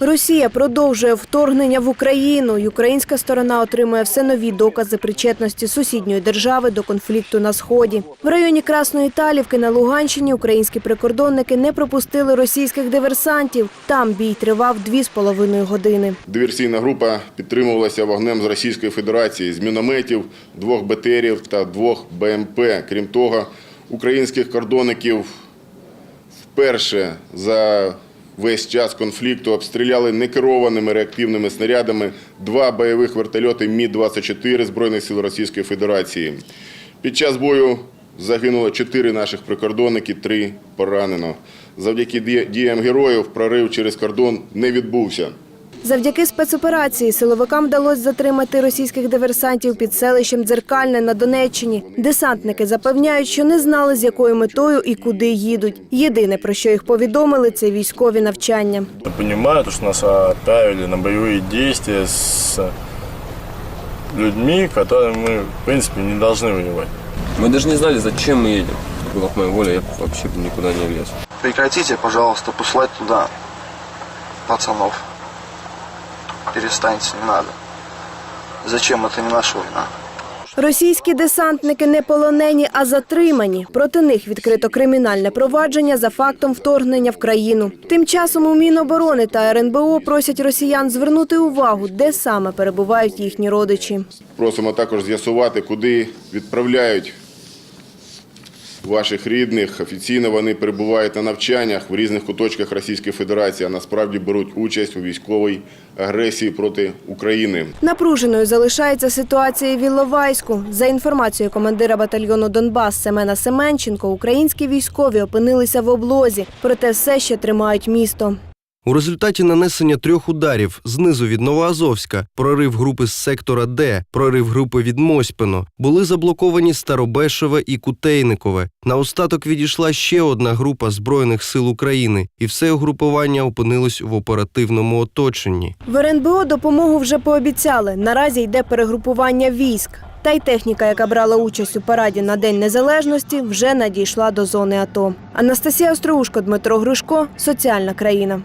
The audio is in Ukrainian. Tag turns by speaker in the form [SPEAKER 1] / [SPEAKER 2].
[SPEAKER 1] Росія продовжує вторгнення в Україну. і Українська сторона отримує все нові докази причетності сусідньої держави до конфлікту на сході. В районі Красної Талівки на Луганщині українські прикордонники не пропустили російських диверсантів. Там бій тривав дві з половиною години.
[SPEAKER 2] Диверсійна група підтримувалася вогнем з Російської Федерації з мінометів, двох БТРів та двох БМП. Крім того, українських кордонників вперше за весь час конфлікту обстріляли некерованими реактивними снарядами два бойових вертольоти Мі-24 Збройних сил Російської Федерації. Під час бою загинуло чотири наших прикордонники, три поранено. Завдяки діям героїв прорив через кордон не відбувся.
[SPEAKER 1] Завдяки спецоперації силовикам вдалося затримати російських диверсантів під селищем Дзеркальне на Донеччині. Десантники запевняють, що не знали, з якою метою і куди їдуть. Єдине, про що їх повідомили, це військові навчання.
[SPEAKER 3] Я понимаю, то, что нас отправили на боевые действия с людьми, которыми мы, в принципе, не должны воевать.
[SPEAKER 4] Мы даже не знали, зачем мы едем. Была бы моя воля, я бы вообще бы никуда не влез.
[SPEAKER 5] Прекратите, пожалуйста, послать туда пацанов. Перестаньте, не надо. Зачем? Это не наша война.
[SPEAKER 1] Російські десантники не полонені, а затримані. Проти них відкрито кримінальне провадження за фактом вторгнення в країну. Тим часом у Міноборони та РНБО просять росіян звернути увагу, де саме перебувають їхні родичі.
[SPEAKER 2] Просимо також з'ясувати, куди відправляють ваших рідних. Офіційно вони перебувають на навчаннях в різних куточках Російської Федерації, а насправді беруть участь у військовій агресії проти України.
[SPEAKER 1] Напруженою залишається ситуація в Іловайську. За інформацією командира батальйону Донбас Семена Семенченко, українські військові опинилися в облозі, проте все ще тримають місто.
[SPEAKER 6] У результаті нанесення трьох ударів знизу від Новоазовська, прорив групи з сектора Д, прорив групи від Мосьпино, були заблоковані Старобешеве і Кутейникове. На остаток відійшла ще одна група Збройних сил України, і все угрупування опинилось в оперативному оточенні.
[SPEAKER 1] В РНБО допомогу вже пообіцяли. Наразі йде перегрупування військ. Та й техніка, яка брала участь у параді на День Незалежності, вже надійшла до зони АТО. Анастасія Остроушко, Дмитро Гришко, Соціальна країна.